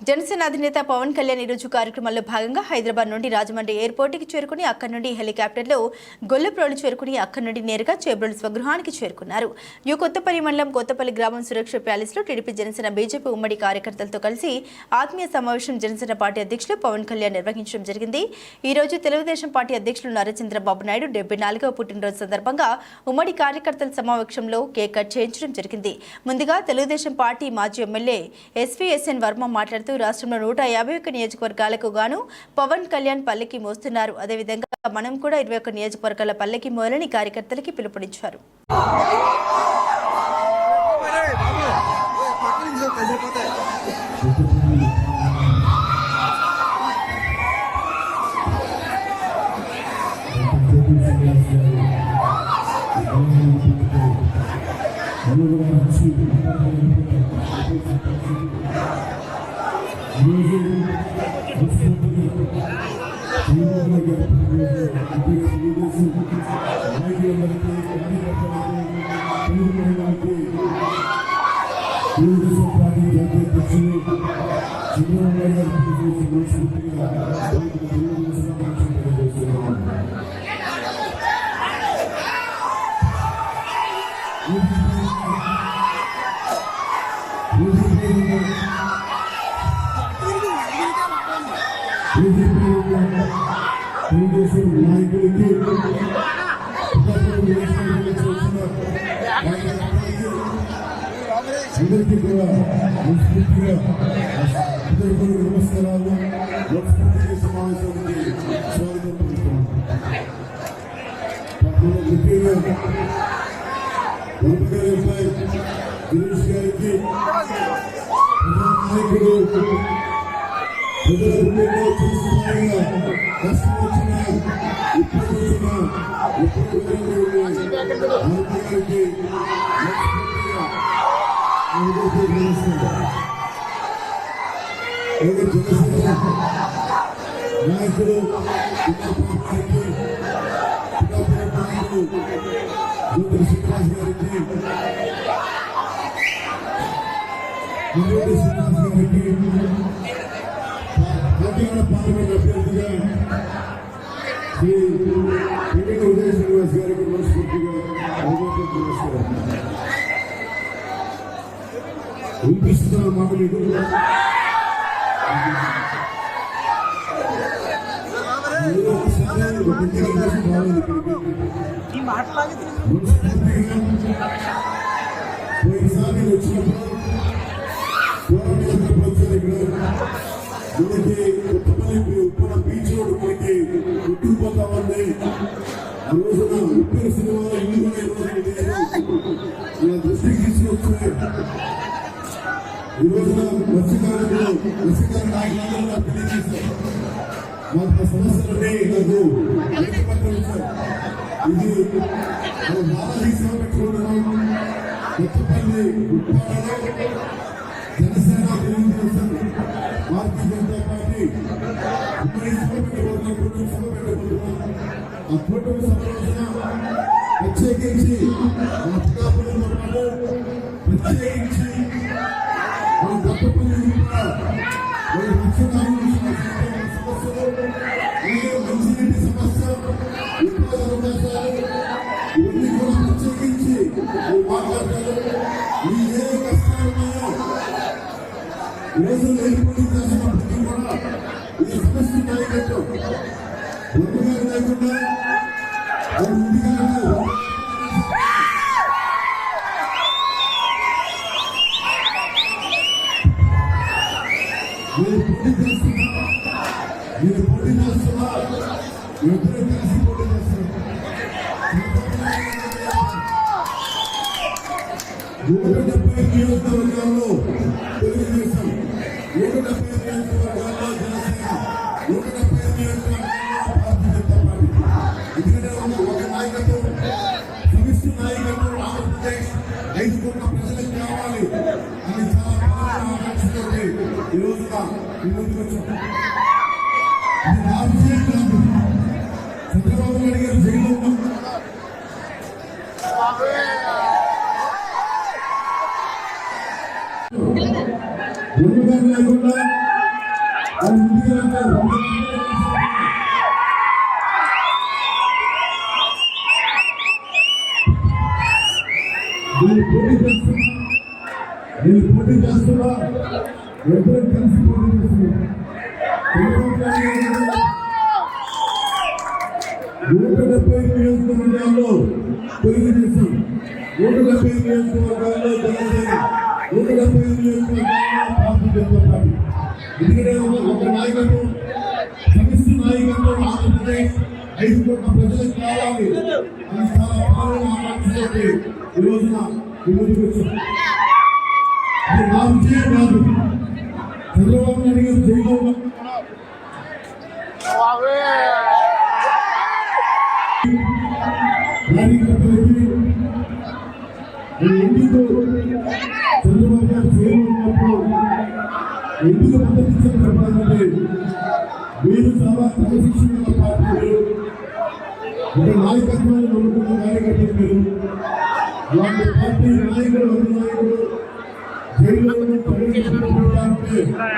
జనసేన అధినేత పవన్ కళ్యాణ్ ఈరోజు కార్యక్రమంలో భాగంగా హైదరాబాద్ నుండి రాజమండ్రి ఎయిర్పోర్ట్కి చేరుకుని అక్కడి నుండి హెలికాప్టర్లో గొల్లప్రోలు చేరుకుని అక్కడి నుండి నేరుగా చేబ్రోలు స్వగృహానికి చేరుకున్నారు. యు కొత్తపల్లి మండలం కొత్తపల్లి గ్రామం సురక్ష ప్యాలెస్లో టీడీపీ జనసేన బీజేపీ ఉమ్మడి కార్యకర్తలతో కలిసి ఆత్మీయ సమావేశం జనసేన పార్టీ అధ్యక్షులు పవన్ కళ్యాణ్ నిర్వహించడం జరిగింది. ఈ రోజు తెలుగుదేశం పార్టీ అధ్యక్షులు నరచంద్రబాబు నాయుడు డెబ్బై నాలుగవ పుట్టినరోజు సందర్భంగా ఉమ్మడి కార్యకర్తల సమావేశంలో కేక్ కట్ చేయించడం జరిగింది. ముందుగా తెలుగుదేశం పార్టీ మాజీ ఎమ్మెల్యే ఎస్వీఎస్ఎన్ వర్మ మాట్లాడుతూ రాష్ట్రంలో నూట యాభై ఒక్క నియోజకవర్గాలకు గాను పవన్ కళ్యాణ్ పల్లెకి మోస్తున్నారు. అదేవిధంగా మనం కూడా ఇరవై ఒక్క నియోజకవర్గాల పల్లెకి మోయాలని కార్యకర్తలకి పిలుపునిచ్చారు. తెలుగుదేశం నాయకులకి అందరికీ కూడా మనస్ఫూర్తిగా హృదయపూర్వక నమస్కారాలు మనస్ఫూర్తిగా సమావేశానికి స్వాగతం పలుకుతున్నాను. ముఖ్యంగా వరద గారిపై దినేష్ గారికి నాయకుడు ప్రజల గుండెల్లో చూస్తున్నాయిగా కష్టం వచ్చినా ఇప్పుడు వచ్చినా ఎప్పుడు గారికి నాయకుడు జ్యోతి శ్రీనివాస్ గారికి జ్యోతి శ్రీనివాస్ గారికి కాకినాడ పార్లమెంట్ అభ్యర్థిగా శ్రీ పివిడి ఉదయ శ్రీనివాస్ గారికి మనస్ఫూర్తిగా అభినందనలు నమస్కారం వినిపిస్తున్న మాట మీకు ఏదో ఒకసారి ఒక తెలుగుదేశం రావాలి ఇక్కడికి. మనస్ఫూర్తిగా పోయినసారి వచ్చినప్పుడు మనకి కొత్తపల్లి ఉప్పన బీచ్ రోడ్ మనకి ఉట్టుకుపోతా ఉంది. ఆ రోజున ఉప్పిన సినిమాలో ఇల్లు కూడా ఇలా దృష్టికి ఈ రోజున మత్స్యకారులు మత్స్యకార నాయకులందరూ తెలియజేశారు. మాకు సమస్యలన్నీ నాకు ఇది ఆ కుటుంబ సభ ప్రత్యేకించి మన ప్రత్యేకించి మన కూడా మన సమస్యలు అలాగే మంచినీటి సమస్య అవకాశాలు ఇవన్నీ కూడా ప్రత్యేకించి మీరు మాట్లాడతారు మీ ఏ రోజు ఒక్కగా లేకుండా అది మీరు పోటీ చేస్తున్నా మీరు పోటీ చేస్తున్నా కలిసి పోటీ చేస్తున్నారు నూట డెబ్బై నియోజకవర్గాల్లో తెలుగుదేశం నూట డెబ్బై నియోజకవర్గాల్లో చంద్రబాబు నాయుడు గారు జైల్లో ఉన్నప్పుడు లేకుండా అది ముందుకు నేను పోటీ చేస్తున్నా. నేను పోటీ చేస్తున్నా. ఇద్దరు కలిసి పోటీ నూట డెబ్బై నియోజకవర్గాల్లో తెలుగుదేశం నూట డెబ్బై నియోజకవర్గాల్లో జనసేన నూట డెబ్బై నియోజకవర్గాల్లో భారతీయ జనతా పార్టీ. ఎందుకంటే ఒక- నాయకత్వం సమిష్టి నాయకత్వం ఆంధ్రప్రదేశ్ ఐదు కోట్ల ప్రజలకు కావాలి. అని చాలా ఈ రోజున ఈ ముందుకు వచ్చాం అది నా విజయం కాదు. చంద్రబాబు నాయుడు గారు జైల్లో ఎందుకు చంద్రబాబు గారు జైలు ఉన్నప్పుడు ఎందుకు చెప్పాలంటే మీరు చాలా క్రమశిక్షణ పార్టీ ఒక నాయకత్వాన్ని నమ్ముకున్న కార్యకర్తలు మీరు అలాంటి పార్టీ నాయకుడు అధినాయకుడు జైల్లో ఉన్న పరిరక్షించబడాలంటే మా వంతు కృషిగా నా అనుభవం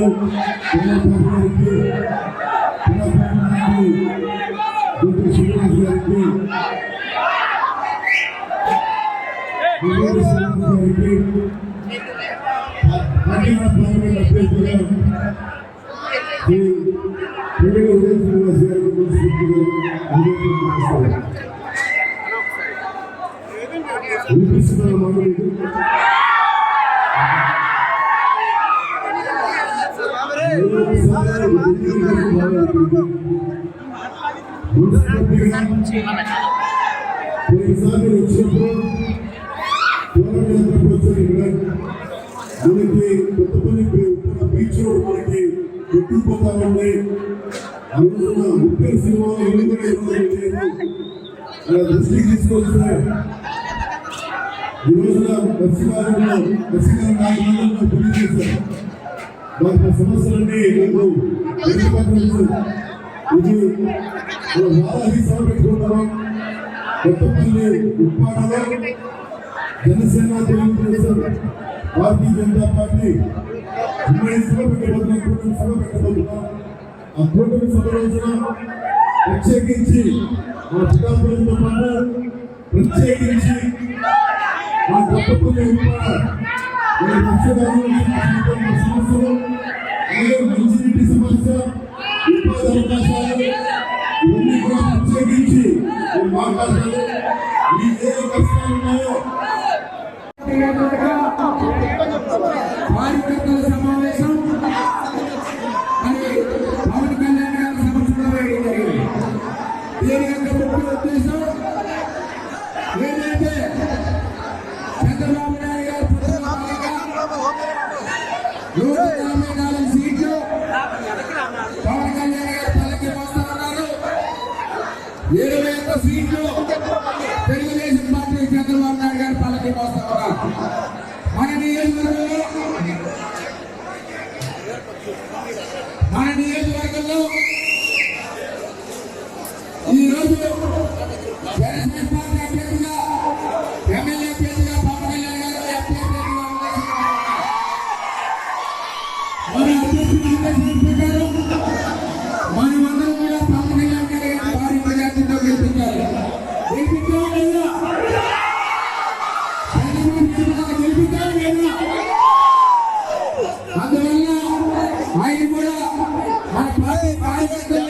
నేను జనసేన నాయకులు కొన్నిసార్లు వచ్చినప్పుడు పోరాటానికి మనకి కొత్తపల్లి ఉత్తర బీచ్ రోడ్ మనకి కొట్టుకుపోతా ఉంది. ఆ రోజున ఉత్తర సినిమా ఇల్లు కూడా ఇవ్వడం దృష్టికి తీసుకొస్తే ఈ రోజున దర్శకాలంలో దర్శకాల నాయకులను తెలియజేశారు వారి సమస్యలన్నీ నాకు ఇది మనం కొత్తపల్లి ఉప్పాడలో జనసేన తెలుగుదేశం భారతీయ జనతా పార్టీ ఉమ్మడి సభ పెట్టబోతున్నాం కూటమి సభ పెట్టబోతున్నాం ఆ కూటమి సభ రోజున ప్రత్యేకించి మా పిఠాపురంతో పాటు ప్రత్యేకించి మా కొత్తపల్లి ఉప్పాడ సమస్యలు అలాగే మంచినీటి సమస్య ఉపాధి అవకాశాలు ఇవన్నీ కూడా ప్రత్యేకించి నేను మాట్లాడతాను మీకు కష్టాలు ఉన్నాయో కార్యకర్తల సమావేశం పవన్ కళ్యాణ్ గారి సమక్షంలో వేయడం జరిగింది. దీని యొక్క ముఖ్య ఉద్దేశం ఏంటంటే చంద్రబాబు నాయుడు ఇరవై గెలిపిస్తాను నేను అందువల్ల ఆయన కూడా మన పార్టీ కార్యకర్తలు